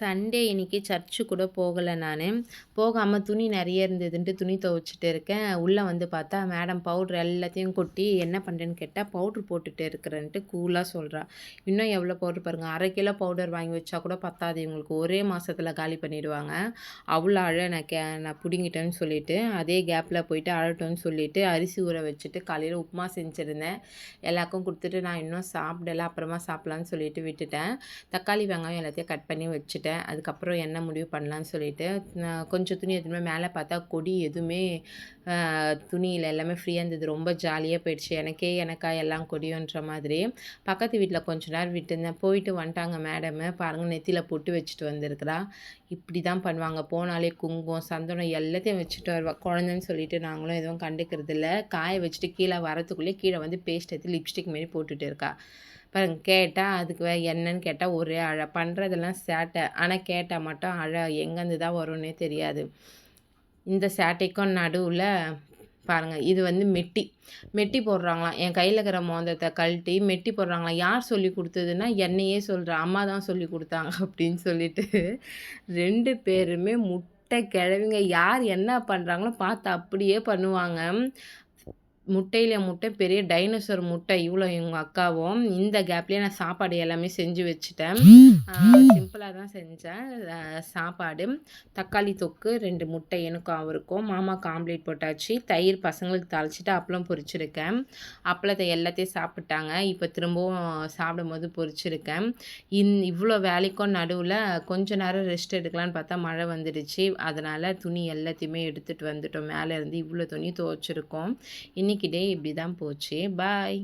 Sunday இன்னைக்கு church கூட போகலை நான். போகாமல் துணி நிறைய இருந்ததுன்ட்டு துணி துவைச்சிட்டு இருக்கேன். உள்ளே வந்து பார்த்தா மேடம் பவுட்ரு எல்லாத்தையும் கொட்டி என்ன பண்ணுறேன்னு கேட்டால் பவுட்ரு போட்டுட்டு இருக்கிறேன்ட்டு கூலாக சொல்கிறா இன்னும் எவ்வளோ பவுட்ரு பாருங்கள் அரை கிலோ பவுடர் வாங்கி வச்சா கூட பத்தாது. இவங்களுக்கு ஒரே மாதத்தில் காலி பண்ணிடுவாங்க. அவ்வளோ அழ நான் கே நான் பிடுங்கிட்டேன்னு சொல்லிவிட்டு அதே கேப்பில் போயிட்டு அழட்டோன்னு சொல்லிவிட்டு அரிசி ஊற வச்சுட்டு காலையில் உப்புமா செஞ்சுருந்தேன். எல்லாருக்கும் கொடுத்துட்டு நான் இன்னும் சாப்பிடலாம் அப்புறமா சாப்பிட்லான்னு சொல்லிட்டு விட்டுட்டேன். தக்காளி வெங்காயம் எல்லாத்தையும் கட் பண்ணி வச்சுட்டேன். அதுக்கப்புறம் என்ன முடிவு பண்ணலான்னு சொல்லிட்டு கொஞ்சம் துணி எதுவுமே மேலே பார்த்தா கொடி எதுவுமே துணியில் எல்லாமே ஃப்ரீயாக இருந்தது. ரொம்ப ஜாலியாக போயிடுச்சு. எனக்கே எனக்கா எல்லாம் கொடியோன்ற மாதிரி. பக்கத்து வீட்டில் கொஞ்ச நேரம் விட்டுருந்தேன். போயிட்டு வந்துட்டாங்க மேடமு. பாருங்கள் நெத்தியில் பொட்டு வச்சுட்டு வந்திருக்கிறா. இப்படி தான் பண்ணுவாங்க. போனாலே குங்குமம் சந்தனம் எல்லாத்தையும் வச்சுட்டு வருவா. குழந்தைன்னு சொல்லிட்டு நாங்களும் எதுவும் கண்டுக்கிறது இல்லை காய வச்சுட்டு கீழே வரத்துக்குள்ளேயே கீழே வந்து பேஸ்ட் எடுத்து லிப்ஸ்டிக் மாரி போட்டுட்டு இருக்கா. பாருங்க கேட்டால் அதுக்கு வே என்னன்னு கேட்டால் ஒரே அழ. பண்ணுறதெல்லாம் சேட்டை. ஆனால் கேட்டால் மட்டும் அழ. எங்கேருந்து தான் வரும்னே தெரியாது. இந்த சேட்டைக்கும் நடுவில் பாருங்கள் இது வந்து மெட்டி. மெட்டி போடுறாங்களாம். என் கையில் இருக்கிற மோந்தத்தை கழட்டி மெட்டி போடுறாங்களாம். யார் சொல்லி கொடுத்ததுன்னா என்னையே சொல்கிறேன் அம்மா தான் சொல்லி கொடுத்தாங்க அப்படின்னு சொல்லிட்டு ரெண்டு பேருமே முட்டை கிழவிங்க. யார் என்ன பண்ணுறாங்களோ பார்த்து அப்படியே பண்ணுவாங்க. முட்டையில் முட்டை பெரிய டைனோசர் முட்டை இவ்வளோ எங்கள் அக்காவும் இந்த கேப்லேயே நான் சாப்பாடு எல்லாமே செஞ்சு வச்சுட்டேன். சிம்பிளாக தான் செஞ்சேன். சாப்பாடு. தக்காளி தொக்கு ரெண்டு முட்டை எனக்கும் அவருக்கும். மாமாவுக்கு ஆம்லேட் போட்டாச்சு. தயிர் பசங்களுக்கு தாளிச்சிட்டு அப்பளம் பொரிச்சிருக்கேன். அப்பளத்தை எல்லாத்தையும் சாப்பிட்டாங்க. இப்போ திரும்பவும் சாப்பிடும்போது பொரிச்சிருக்கேன். இன் இவ்வளோ வேலைக்கும் நடுவில் கொஞ்ச நேரம் ரெஸ்ட் எடுக்கலான்னு பார்த்தா மழை வந்துடுச்சு. அதனால் துணி எல்லாத்தையுமே எடுத்துகிட்டு வந்துட்டோம். மேலே இருந்து இவ்வளோ துணி துவைச்சிருக்கோம். இன்றைக்கி டே இப்படி தான் போச்சு. பாய்